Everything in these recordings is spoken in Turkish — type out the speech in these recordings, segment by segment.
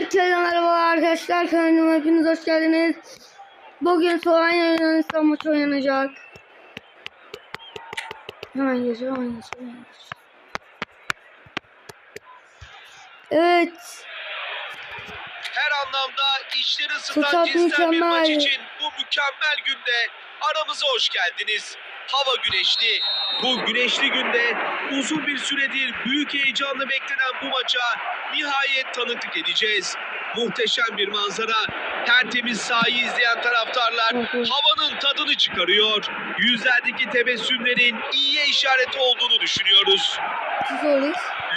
Herkese merhaba arkadaşlar kanalıma hepiniz hoş geldiniz. Bugün Slovenya Yunanistan maçı oynanacak. Hemen geçiyor, hemen geçiyor. Evet, Her anlamda işleri ısıtan Fırsat cinsten bir maç mükemmel. için bu mükemmel günde aramıza hoş geldiniz. Hava güneşli. Bu güneşli günde uzun bir süredir büyük heyecanla beklenen bu maça nihayet tanıklık edeceğiz. Muhteşem bir manzara. Tertemiz sahayı izleyen taraftarlar havanın tadını çıkarıyor. Yüzlerdeki tebessümlerin iyiye işaret olduğunu düşünüyoruz.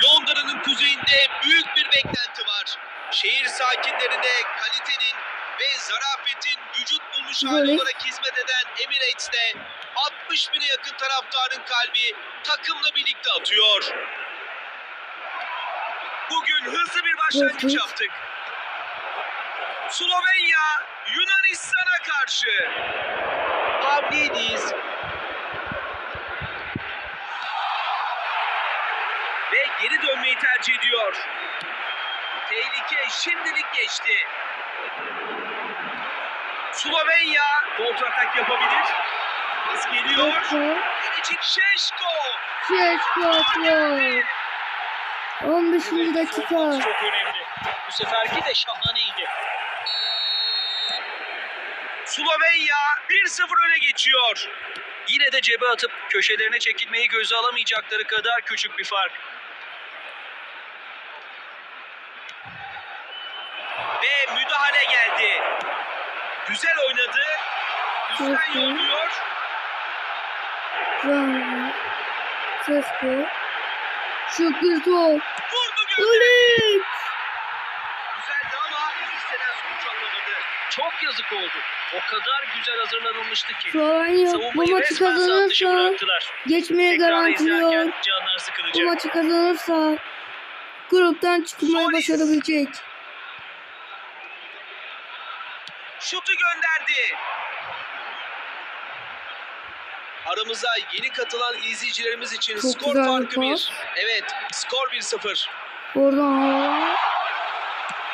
Londra'nın kuzeyinde büyük bir beklenti var. Şehir sakinlerine kalitenin ve zarafetin vücut bulmuş hali olarak hizmet eden Emirates'te 60 bine yakın taraftarın kalbi takımla birlikte atıyor. Bugün hızlı bir başlangıç yaptık. Slovenya Yunanistan'a karşı. Pavlidis ve geri dönmeyi tercih ediyor. Tehlike şimdilik geçti. Slovenya kontratak yapabilir. Pas geliyor. Gelecek Şeşko. Şeşko atıyor. 15. dakika. Çok önemli. Bu seferki de şahaneydi. Slovenya 1-0 öne geçiyor. Yine de cebe atıp köşelerine çekilmeyi göze alamayacakları kadar küçük bir fark. Ve müdahale geldi. Güzel oynadı. Güzel yolluyor. Rami. Sesko. Bir top. Ulit. Güzeldi ama istenen sonuç alamadı. Çok yazık oldu. O kadar güzel hazırlanılmıştı ki. Slovenya bu maçı kazanırsa geçmeye garantiliyor. Bu maçı kazanırsa gruptan çıkmayı Solis. başarabilecek. Şutu gönderdi. Aramıza yeni katılan izleyicilerimiz için Çok skor güzel bir farkı pas. 1. Evet, skor 1-0. Oradan hava.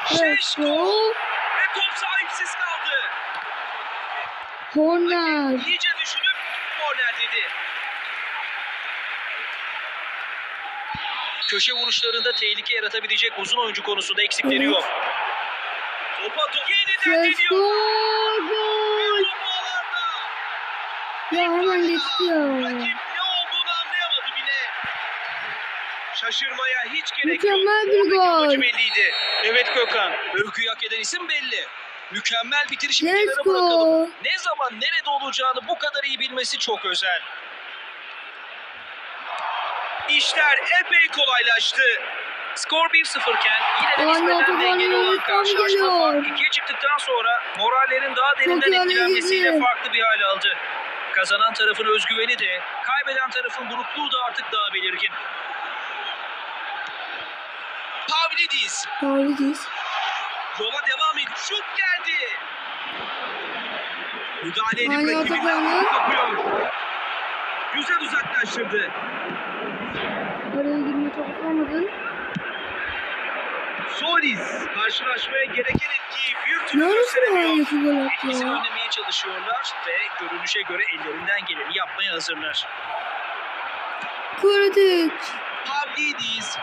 Şeşko Sesko. ve top sahipsiz kaldı. Korner. İyice düşünüp korner dedi. Köşe vuruşlarında tehlike yaratabilecek uzun oyuncu konusunda eksikleri Evet. yok. Topa top yeniden Sesko. deniyor. Gol. Ya hemen bile. Şaşırmaya hiç gerek yok. Mükemmel bir Oradaki gol. belliydi. Evet Gökhan. Övgüyü hak eden isim belli. Mükemmel bitirişi bir kenara bırakalım. Ne zaman nerede olacağını bu kadar iyi bilmesi çok özel. İşler epey kolaylaştı. Skor 1-0 iken yine de nispeten dengeli olan karşılaşma fark ikiye çıktıktan sonra morallerin daha derinden etkilenmesiyle farklı bir hal aldı. Kazanan tarafın özgüveni de, kaybeden tarafın burukluğu da artık daha belirgin. Pavlidis Pavlidis. yola devam ediyor. Şut geldi. Müdahale edip rakibinden kapıyor. Güzel uzaklaştırdı. Araya girme top atamadın. Solis karşılaşmaya gereken etkiyi bir türlü gösteremiyor. Etkisini önlemeye çalışıyorlar ve görünüşe göre ellerinden geleni yapmaya hazırlar. Kritik. Pavlidis.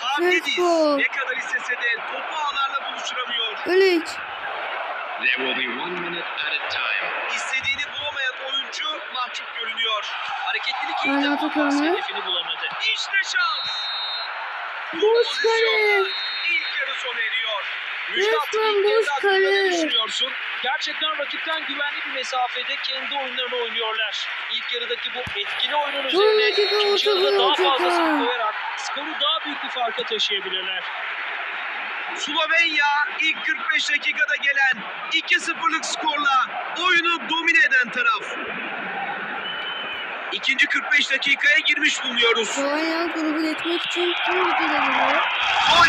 Pavlidis ne kadar istese de topu ağlarla buluşturamıyor. Öliç. There will be one minute at a time. İstediğini bulamayan oyuncu mahcup görünüyor. Hareketlilik Aynen iyiydi ama Atakan'ı. pas hedefini bulamadı. İşte şans. Pozisyonla kale. İlk yarı sona eriyor. Resmen ilk yarıda hakkında ne kale. düşünüyorsun? Gerçekten rakipten güvenli bir mesafede kendi oyunlarını oynuyorlar. İlk yarıdaki bu etkili oyunun üzerine ikinci yarıda daha fazlasını koyarak skoru daha büyük bir farka taşıyabilirler. Slovenya ilk 45 dakikada gelen 2-0'lık skorla oyunu domine eden taraf. İkinci 45 dakikaya girmiş bulunuyoruz. Slovenya grubu geçmek için tüm gücüyle geliyor. Ama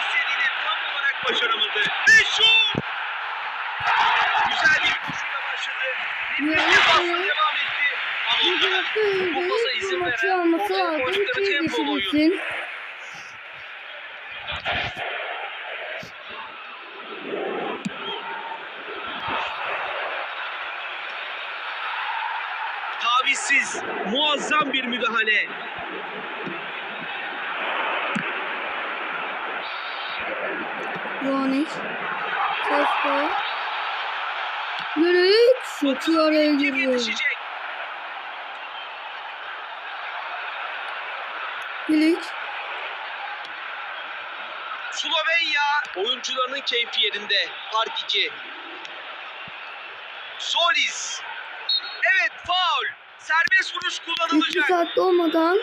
istediğini tam olarak başaramadı. Ve şut! Güzel bir koşuyla başladı. Bir pasla devam etti. Ama tarafta bu pasa izin veren ortaya ki tempolu oyun. Muazzam bir müdahale. Yürüyüş. Çok iyi araya Kim giriyor. Bilic. Slovenya oyuncularının keyfi yerinde. Park 2. Solis. Evet faul. Serbest vuruş kullanılacak. saatte olmadan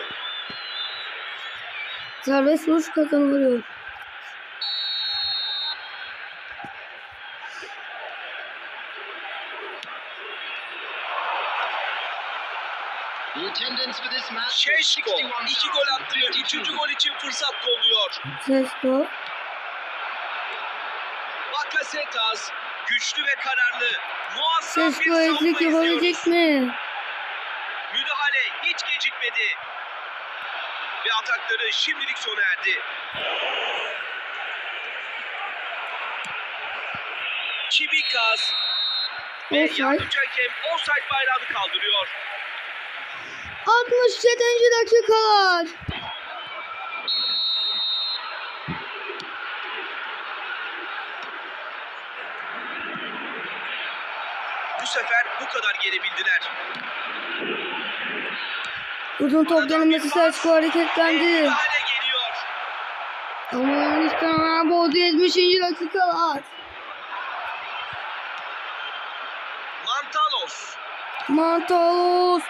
serbest vuruş kazanılıyor. Şeşko 61,052. iki gol attı ve üçüncü gol için fırsat kolluyor. Sesko. Bakasetas güçlü ve kararlı. Muazzam bir savunma yapabilecek mi? Müdahale hiç gecikmedi. Ve atakları şimdilik sona erdi. Çibikas ve yardımcı hakem offside bayrağını kaldırıyor. 67. dakikalar. Bu sefer bu kadar gelebildiler. Uzun top denemesi Sesko Ve hareketlendi. Ama Yunanistan bozdu 70. dakikalar. Mantalos. Mantalos.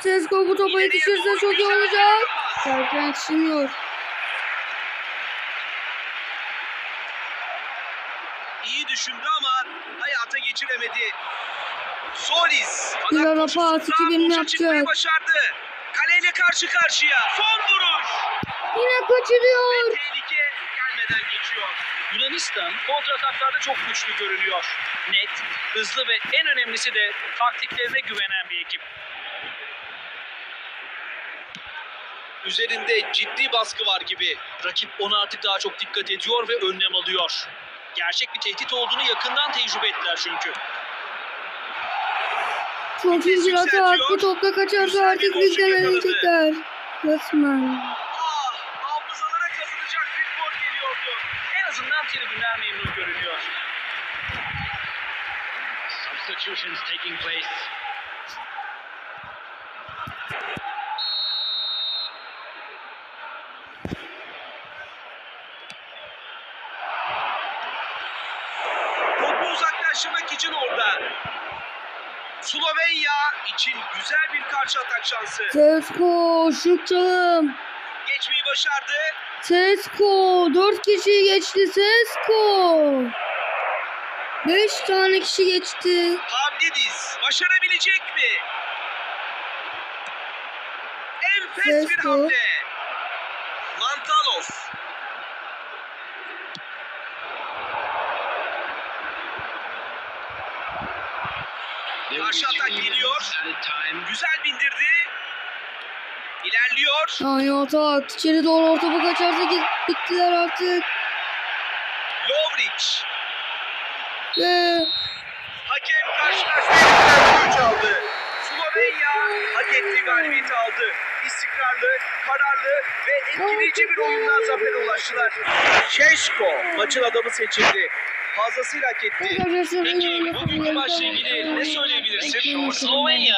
Sesko bu topa yetişirse çok iyi olacak. Serkan yetişemiyor. İyi düşündü ama hayata geçiremedi. Solis. Koşusunda pas, iki birini boşa çıkmayı yapacak. başardı. Kaleyle karşı karşıya. Son vuruş. Yine kaçırıyor. Ve tehlike gelmeden geçiyor. Yunanistan kontrataklarda çok güçlü görünüyor. Net, hızlı ve en önemlisi de taktiklerine güvenen bir ekip. Üzerinde ciddi baskı var gibi. Rakip ona artık daha çok dikkat ediyor ve önlem alıyor. Gerçek bir tehdit olduğunu yakından tecrübe ettiler çünkü. Çok iyi bir atak. Bu topla kaçarsa artık yakaladı. elecekler. Resmen. Ah, hafızalara kazanacak bir gol geliyordu. En azından tribünler memnun görünüyor. Substitutions taking place. Topu uzaklaştırmak için orada. Slovenya için güzel bir karşı atak şansı. Sesko şut çalım. Geçmeyi başardı. Sesko. Dört kişi geçti Sesko. Beş tane kişi geçti. Pavlidis başarabilecek mi? Enfes bir Sesko. hamle. Mantalos. There will be Karşı atak geliyor. Güzel bindirdi. İlerliyor. Yani atak. İçeri doğru orta bu kaçarsa git, bittiler artık. Lovric. Ve Hakem karşılaşmayı güç aldı. Slovenya hak ettiği galibiyeti aldı. İstikrarlı, kararlı ve etkileyici bir oyundan zafere ulaştılar. Şeşko maçın adamı seçildi. Fazlasıyla hak etti. Peki bugünkü maçla ilgili ne söyleyebilirsin? Slovenya